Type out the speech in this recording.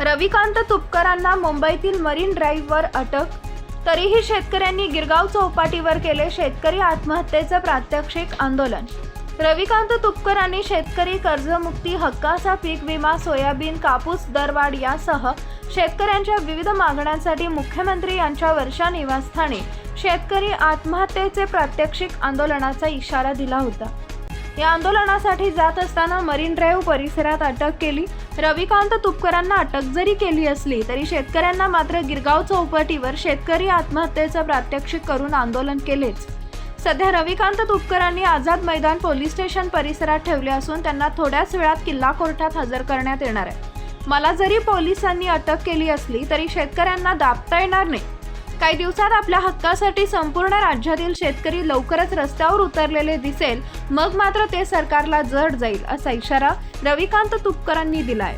रविकांत तुपकरांना मुंबईतील मरीन ड्राईव्हवर अटक. तरीही शेतकऱ्यांनी गिरगाव चौपाटीवर केले शेतकरी आत्महत्येचं प्रात्यक्षिक आंदोलन. रविकांत तुपकरांनी शेतकरी कर्जमुक्ती हक्काचा पीक विमा सोयाबीन कापूस दरवाढ यासह शेतकऱ्यांच्या विविध मागण्यांसाठी मुख्यमंत्री यांच्या वर्षा निवासस्थानी शेतकरी आत्महत्येचे प्रात्यक्षिक आंदोलनाचा इशारा दिला होता. या आंदोलनासाठी जात असताना मरीन ड्राईव्ह परिसरात अटक केली. रविकांत तुपकरांना अटक जरी केली असली तरी शेतकऱ्यांना मात्र गिरगाव चौपाटीवर शेतकरी आत्महत्येचं प्रात्यक्षिक करून आंदोलन केलेच. सध्या रविकांत तुपकरांनी आझाद मैदान पोलीस स्टेशन परिसरात ठेवले असून त्यांना थोड्याच वेळात किल्ला कोर्टात हजर करण्यात येणार आहे. मला जरी पोलिसांनी अटक केली असली तरी शेतकऱ्यांना दाबता येणार नाही. काही दिवसात आपल्या हक्कासाठी संपूर्ण राज्यातील शेतकरी लवकरच रस्त्यावर उतरलेले दिसेल. मग मात्र ते सरकारला जड जाईल असा इशारा रविकांत तुपकरांनी दिलाय.